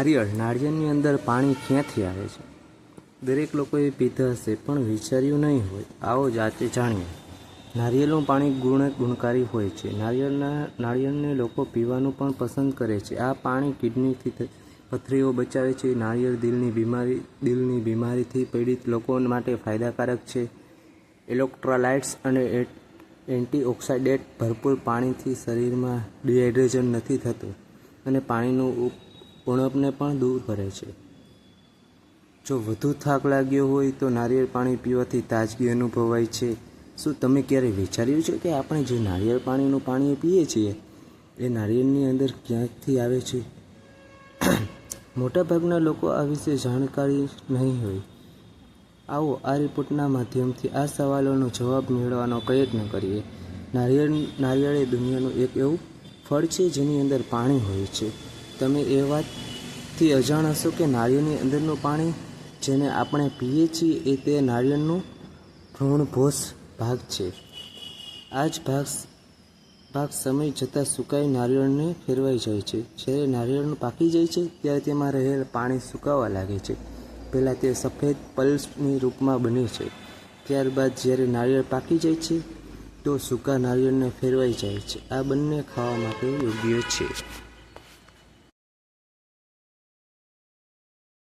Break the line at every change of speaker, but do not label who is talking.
નારિયેળ નારિયેળની અંદર પાણી ક્યાંથી આવે છે? દરેક લોકોએ પીધા હશે, પણ વિચાર્યું નહીં હોય. આવો જાતે જાણીએ. નારિયેળનું પાણી ગુણ ગુણકારી હોય છે. નારિયેળના, નારિયેળને લોકો પીવાનું પણ પસંદ કરે છે. આ પાણી કિડનીથી પથરીઓ બચાવે છે. નારિયેળ દિલની બીમારી, દિલની બીમારીથી પીડિત લોકો માટે ફાયદાકારક છે. ઇલેક્ટ્રોલાઇટ્સ અને એન્ટીઓક્સિડન્ટ ભરપૂર પાણીથી શરીરમાં ડિહાઇડ્રેશન નથી થતું અને પાણીનું ઉણપને પણ દૂર કરે છે. જો વધુ થાક લાગ્યો હોય તો નારિયેળ પાણી પીવાથી તાજગી અનુભવાય છે. શું તમે ક્યારેય વિચાર્યું છે કે આપણે જે નારિયેળ પાણીનું પાણી પીએ છીએ, એ નારિયેળની અંદર ક્યાંકથી આવે છે? મોટાભાગના લોકો આ વિશે જાણકારી નહીં હોય. આવો આ રિપોર્ટના માધ્યમથી આ સવાલોનો જવાબ મેળવવાનો પ્રયત્ન કરીએ. નારિયેળ નારિયેળ એ દુનિયાનું એક એવું ફળ છે જેની અંદર પાણી હોય છે. તમે એ વાતથી અજાણ હશો કે નારિયેળની અંદરનું પાણી જેને આપણે પીએ છીએ એ તે નારિયેળનું ભ્રૂણભોષ ભાગ છે. આ જ ભાગ ભાગ સમય જતાં સુકાઈ નારિયેળને ફેરવાઈ જાય છે. જ્યારે નારિયેળનું પાકી જાય છે, ત્યારે તેમાં રહેલ પાણી સુકાવા લાગે છે. પહેલાં તે સફેદ પલ્સની રૂપમાં બને છે. ત્યારબાદ જ્યારે નારિયેળ પાકી જાય છે, તો સૂકા નારિયેળને ફેરવાઈ જાય છે. આ બંને ખાવા માટે યોગ્ય છે.